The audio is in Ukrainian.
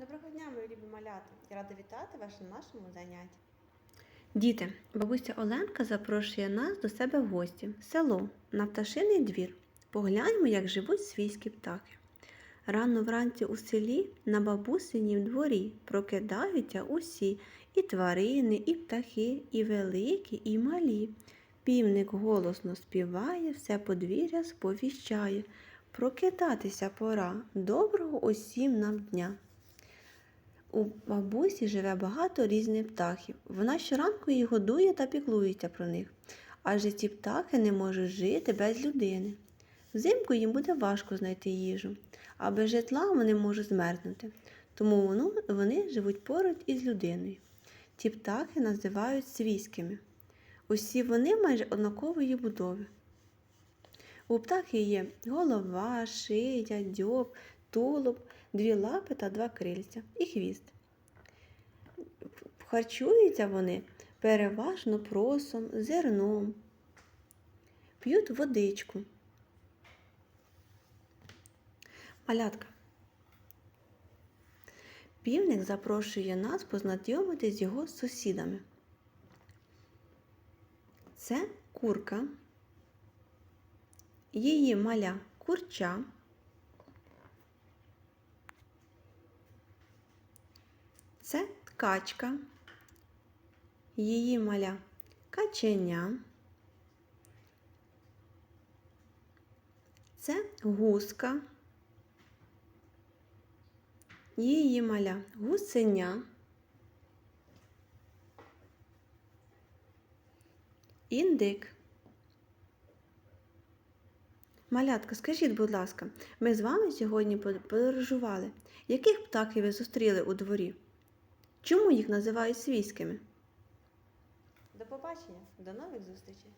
Доброго дня, мої любі малята! Я рада вітати вас на нашому занятті. Діти, бабуся Оленка запрошує нас до себе в гості. в Село на пташиний двір. Погляньмо, як живуть свійські птахи. Рано вранці у селі на бабусинім дворі прокидаються усі і тварини, і птахи, і великі, і малі. Півник голосно співає, все подвір'я сповіщає. Прокидатися пора, доброго усім нам дня. У бабусі живе багато різних птахів. Вона щоранку їх годує та піклується про них. Адже ці птахи не можуть жити без людини. Взимку їм буде важко знайти їжу, а без житла вони можуть змерзнути. Тому вони живуть поруч із людиною. Ці птахи називають свійськими. Усі вони майже однакової будови. У птахи є голова, шия, дзьоб, тулуб, дві лапи та два крильця і хвіст. Харчуються вони переважно просом, зерном, п'ють водичку. Малятка. Півник запрошує нас познайомитись з його сусідами. Це курка, її маля курча. Це ткачка, її маля каченя. Це гуска, її маля гусеня. Індик. Малятка, скажіть, будь ласка, ми з вами сьогодні подорожували. Яких птахів ви зустріли у дворі? Чому їх називають свійськими? До побачення, до нових зустрічей!